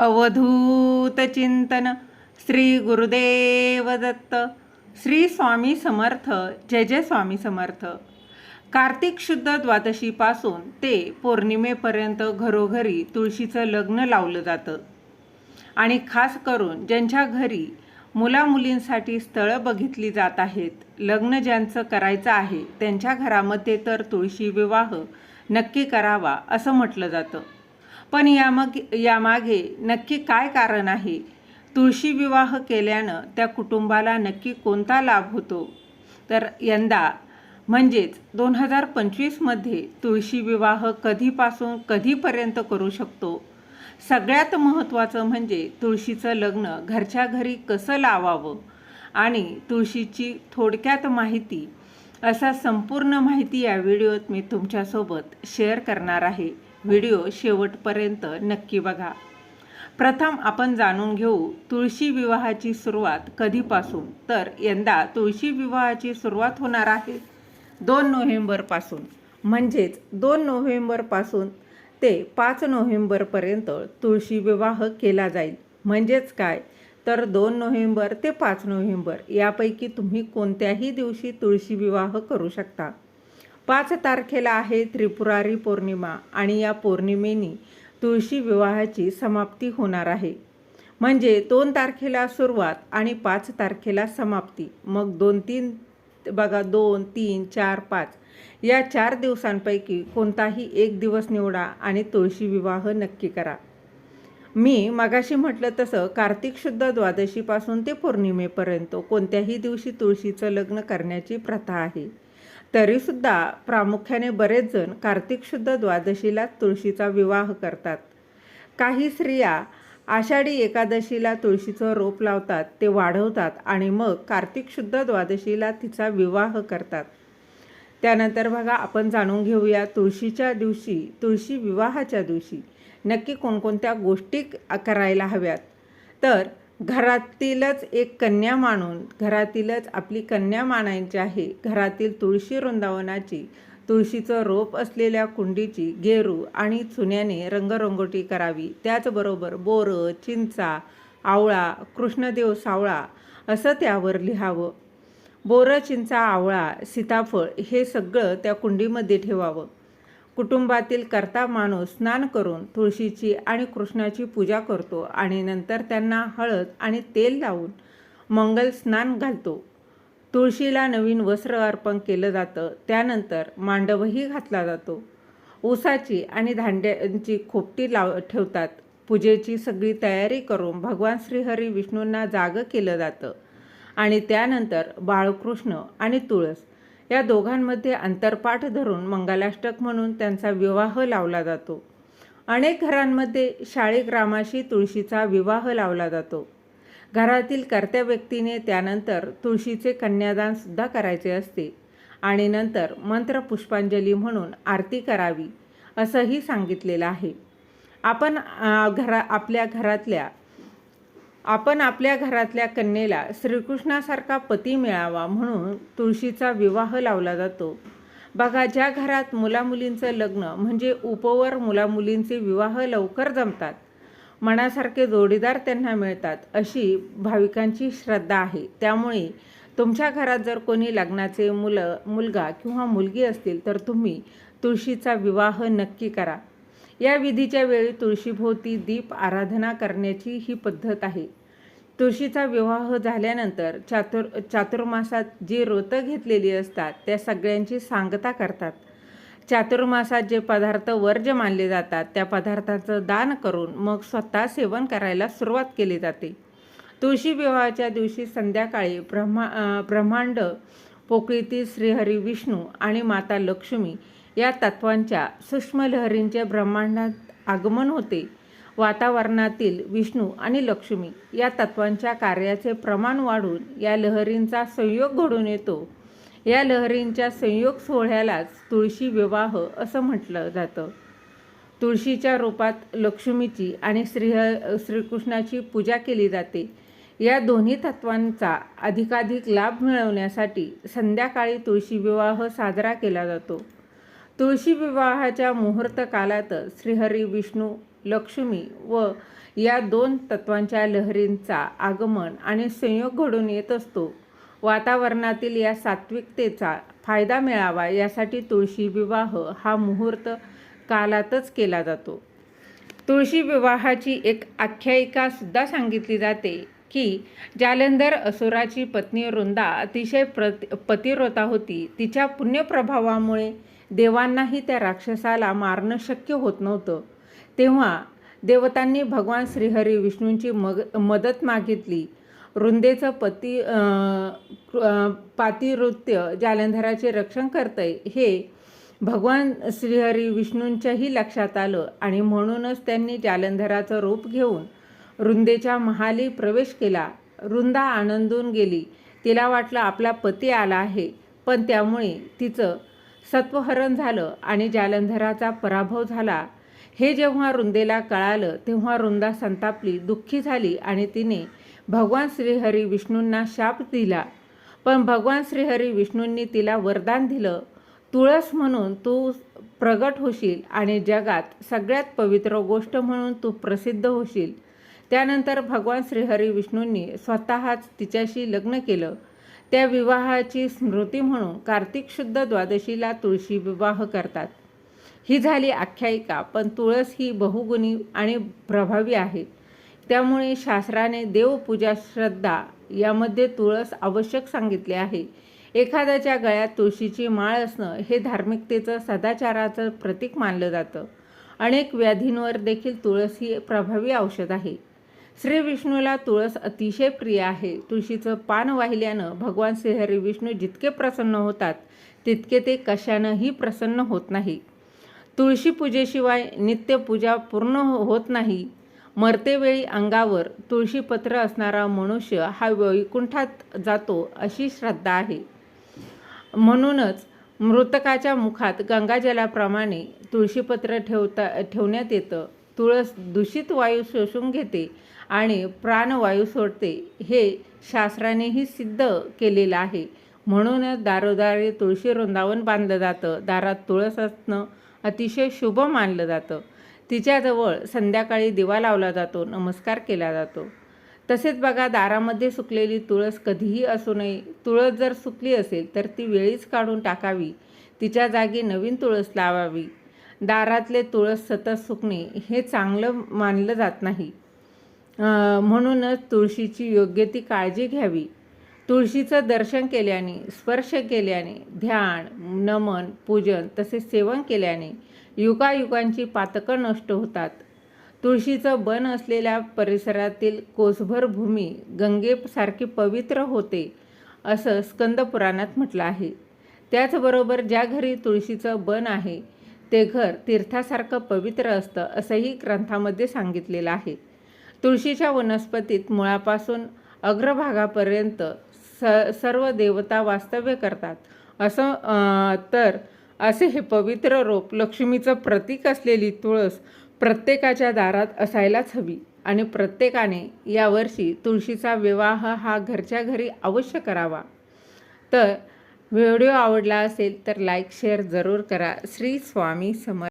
अवधूत चिंतन. श्री गुरुदेव दत्त. श्री स्वामी समर्थ. जय जय स्वामी समर्थ. कार्तिक शुद्ध द्वादशीपासून ते पौर्णिमेपर्यंत घरोघरी तुळशीचं लग्न लावलं जातं. आणि खास करून ज्यांच्या घरी मुलामुलींसाठी स्थळं बघितली जात आहेत लग्न ज्यांचं करायचं आहे त्यांच्या घरामध्ये तर तुळशी विवाह नक्की करावा असं म्हटलं जातं. पण यामग यामागे नक्की काय कारण आहे? तुळशी विवाह केल्यानं त्या कुटुंबाला नक्की कोणता लाभ होतो? तर यंदा म्हणजेच दोन हजार पंचवीसमध्ये तुळशी विवाह कधीपासून कधीपर्यंत करू शकतो? सगळ्यात महत्त्वाचं म्हणजे तुळशीचं लग्न घरच्या घरी कसं लावावं? आणि तुळशीची थोडक्यात माहिती असा संपूर्ण माहिती या व्हिडिओत मी तुमच्यासोबत शेअर करणार आहे. व्हिडिओ शेवटपर्यंत नक्की बघा. प्रथम आपण जाणून घेऊ तुळशी विवाहाची सुरुवात कधीपासून? तर यंदा तुळशी विवाहाची सुरुवात होणार आहे दोन नोव्हेंबरपासून. म्हणजेच दोन नोव्हेंबरपासून ते पाच नोव्हेंबरपर्यंत तुळशी विवाह केला जाईल. म्हणजेच काय? तर दोन नोव्हेंबर ते पाच नोव्हेंबर यापैकी तुम्ही कोणत्याही दिवशी तुळशी विवाह करू शकता. पाच तारखेला आहे त्रिपुरारी पौर्णिमा आणि या पौर्णिमेनी तुळशी विवाहाची समाप्ती होणार आहे. म्हणजे दोन तारखेला सुरुवात आणि पाच तारखेला समाप्ती. मग दोन तीन बघा दोन तीन चार पाच. या चार दिवसांपैकी कोणताही एक दिवस निवडा आणि तुळशी विवाह नक्की करा. मी मगाशी म्हटलं तसं कार्तिक शुद्ध द्वादशीपासून ते पौर्णिमेपर्यंत कोणत्याही दिवशी तुळशीचं लग्न करण्याची प्रथा आहे. तरीसुद्धा प्रामुख्याने बरेच जण कार्तिक शुद्ध द्वादशीला तुळशीचा विवाह करतात. काही स्त्रिया आषाढी एकादशीला तुळशीचं रोप लावतात ते वाढवतात आणि मग कार्तिक शुद्ध द्वादशीला तिचा विवाह करतात. त्यानंतर बघा आपण जाणून घेऊया तुळशीच्या दिवशी तुळशी विवाहाच्या दिवशी नक्की कोणकोणत्या गोष्टी करायला हव्यात. तर घरातीलच एक कन्या मानून घरातीलच आपली कन्या मानायची आहे घरातील तुळशी वृंदावनाची तुळशीचं रोप असलेल्या कुंडीची गेरू आणि चुन्याने रंगरंगोटी करावी. त्याचबरोबर बोरं चिंचा आवळा कृष्णदेव सावळा असं त्यावर लिहावं. बोरं चिंचा आवळा सीताफळ हे सगळं त्या कुंडीमध्ये ठेवावं. कुटुंबातील करता माणूस स्नान करून तुळशीची आणि कृष्णाची पूजा करतो आणि नंतर त्यांना हळद आणि तेल लावून मंगल स्नान घालतो. तुळशीला नवीन वस्त्र अर्पण केलं जातं. त्यानंतर मांडवही घातला जातो. ऊसाची आणि धांड्यांची खोपटी लाव ठेवतात. पूजेची सगळी तयारी करून भगवान श्रीहरी विष्णूंना जागं केलं जातं. आणि त्यानंतर बाळकृष्ण आणि तुळस या दोघांमध्ये अंतरपाठ धरून मंगलाष्टक म्हणून त्यांचा विवाह लावला जातो. अनेक घरांमध्ये शाळीग्रामाशी तुळशीचा विवाह लावला जातो. घरातील कर्त्या व्यक्तीने त्यानंतर तुळशीचे कन्यादानसुद्धा करायचे असते आणि नंतर मंत्रपुष्पांजली म्हणून आरती करावी असंही सांगितलेलं आहे. आपण घरा आपल्या घरातल्या आपण आपल्या घरातल्या कन्येला श्रीकृष्णासारखा पती मिळावा म्हणून तुळशीचा विवाह लावला जातो. बघा ज्या घरात मुलामुलींचं लग्न म्हणजे उपवर मुलामुलींचे विवाह लवकर जमतात. मनासारखे जोडीदार त्यांना मिळतात अशी भाविकांची श्रद्धा आहे. त्यामुळे तुमच्या घरात जर कोणी लग्नाचे मुलं मुलगा किंवा मुलगी असतील तर तुम्ही तुळशीचा विवाह नक्की करा. या विधीच्या वेळी तुळशीभोवती दीप आराधना करण्याची ही पद्धत आहे. तुळशीचा विवाह झाल्यानंतर चातुर चातुर्मासात जी व्रतं घेतलेली असतात त्या सगळ्यांची सांगता करतात. चातुर्मासात जे पदार्थ वर्ज मानले जातात त्या पदार्थाचं दान करून मग स्वतः सेवन करायला सुरुवात केली जाते. तुळशी विवाहाच्या दिवशी संध्याकाळी ब्रह्मा ब्रह्मांड पोकळीतील श्रीहरी विष्णू आणि माता लक्ष्मी या तत्वांच्या सूक्ष्म लहरींचे ब्रह्मांडात आगमन होते. वातावरणातील विष्णू आणि लक्ष्मी या तत्वांच्या कार्याचे प्रमाण वाढून या लहरींचा संयोग घडून येतो. या लहरींच्या संयोग सोहळ्यालाच तुळशी विवाह असं म्हटलं जातं. तुळशीच्या रूपात लक्ष्मीची आणि श्री श्रीकृष्णाची पूजा केली जाते. या दोन्ही तत्वांचा अधिकाधिक लाभ मिळवण्यासाठी संध्याकाळी तुळशी विवाह साजरा केला जातो. तुळशी विवाहाच्या मुहूर्त कालात श्रीहरी विष्णू लक्ष्मी व या दोन तत्वांच्या लहरींचा आगमन आणि संयोग घडून येत असतो. वातावरणातील या सात्विकतेचा फायदा मिळावा यासाठी तुळशी विवाह हा मुहूर्त कालातच केला जातो. तुळशी विवाहाची एक आख्यायिका सुद्धा सांगितली जाते की जालंधर असुराची पत्नी वृंदा अतिशय प्रत पतिव्रता होती. तिच्या पुण्यप्रभावामुळे देवांनाही त्या राक्षसाला मारणं शक्य होत नव्हतं. तेव्हा देवतांनी भगवान श्रीहरी विष्णूंची मग मदत मागितली. रुंदेचं पती पातिवृत्य जालंधराचे रक्षण करतंय हे भगवान श्रीहरी विष्णूंच्याही लक्षात आलं आणि म्हणूनच त्यांनी जालंधराचं रूप घेऊन रुंदेच्या महाली प्रवेश केला. रुंदा आनंदून गेली. तिला वाटलं आपला पती आला आहे पण त्यामुळे तिचं सत्वहरण झालं आणि जालंधराचा पराभव झाला. हे जेव्हा रुंदेला कळालं तेव्हा रुंदा संतापली दुःखी झाली आणि तिने भगवान श्रीहरी विष्णूंना शाप दिला. पण भगवान श्रीहरी विष्णूंनी तिला वरदान दिलं तुळस म्हणून तू प्रगट होशील आणि जगात सगळ्यात पवित्र गोष्ट म्हणून तू प्रसिद्ध होशील. त्यानंतर भगवान श्रीहरी विष्णूंनी स्वतःच तिच्याशी लग्न केलं. त्या विवाहाची स्मृती म्हणून कार्तिक शुद्ध द्वादशीला तुळशी विवाह करतात. ही झाली आख्यायिका पण तुळस ही बहुगुणी आणि प्रभावी आहे. त्यामुळे शास्त्राने देवपूजा श्रद्धा यामध्ये तुळस आवश्यक सांगितले आहे. एखाद्याच्या गळ्यात तुळशीची माळ असणं हे धार्मिकतेचं सदाचाराचं प्रतीक मानलं जातं. अनेक व्याधींवर देखील तुळस ही प्रभावी औषध आहे. श्री विष्णूला तुळस अतिशय प्रिय आहे. तुळशीचं पान वाहिल्यानं भगवान श्रीहरी विष्णू जितके प्रसन्न होतात तितके ते कशानंही प्रसन्न होत नाही. तुळशी पूजेशिवाय नित्यपूजा पूर्ण हो- होत नाही. मरतेवेळी अंगावर तुळशीपत्र असणारा मनुष्य हा वैकुंठात जातो अशी श्रद्धा आहे. म्हणूनच मृतकाच्या मुखात गंगाजलाप्रमाणे तुळशीपत्र ठेवता ठेवण्यात येतं. तुळस दूषित वायू शोषून घेते आणि प्राणवायू सोडते हे शास्त्रानेही सिद्ध केलेलं आहे. म्हणूनच दारोदारी तुळशी वृंदावन बांधलं जातं. दारात तुळस असणं अतिशय शुभ मानलं जातं. तिच्याजवळ संध्याकाळी दिवा लावला जातो नमस्कार केला जातो. तसेच बघा दारामध्ये सुकलेली तुळस कधीही असू नये. तुळस जर सुकली असेल तर ती वेळीच काढून टाकावी. तिच्या जागी नवीन तुळस लावावी. दारातले तुळस सतत सुकणे हे चांगलं मानलं जात नाही. म्हणूनच तुळशीची योग्य ती काळजी घ्यावी. तुळशीचं दर्शन केल्याने स्पर्श केल्याने ध्यान नमन पूजन तसेच सेवन केल्याने युगायुगांची पातकं नष्ट होतात. तुळशीचं बन असलेल्या परिसरातील कोसभर भूमी गंगेसारखी पवित्र होते असं स्कंद पुराणात म्हटलं आहे. त्याचबरोबर ज्या घरी तुळशीचं बन आहे ते घर तीर्थासारखं पवित्र असतं असंही ग्रंथामध्ये सांगितलेलं आहे. तुळशीच्या वनस्पतीत मुळापासून अग्रभागापर्यंत स सर्व देवता वास्तव्य करतात. असं तर असे हे पवित्र रोप लक्ष्मीचं प्रतीक असलेली तुळस प्रत्येकाच्या दारात असायलाच हवी आणि प्रत्येकाने यावर्षी तुळशीचा विवाह हा घरच्या घरी अवश्य करावा. तर व्हिडिओ आवडला असेल तर लाईक शेअर जरूर करा. श्री स्वामी समर्थ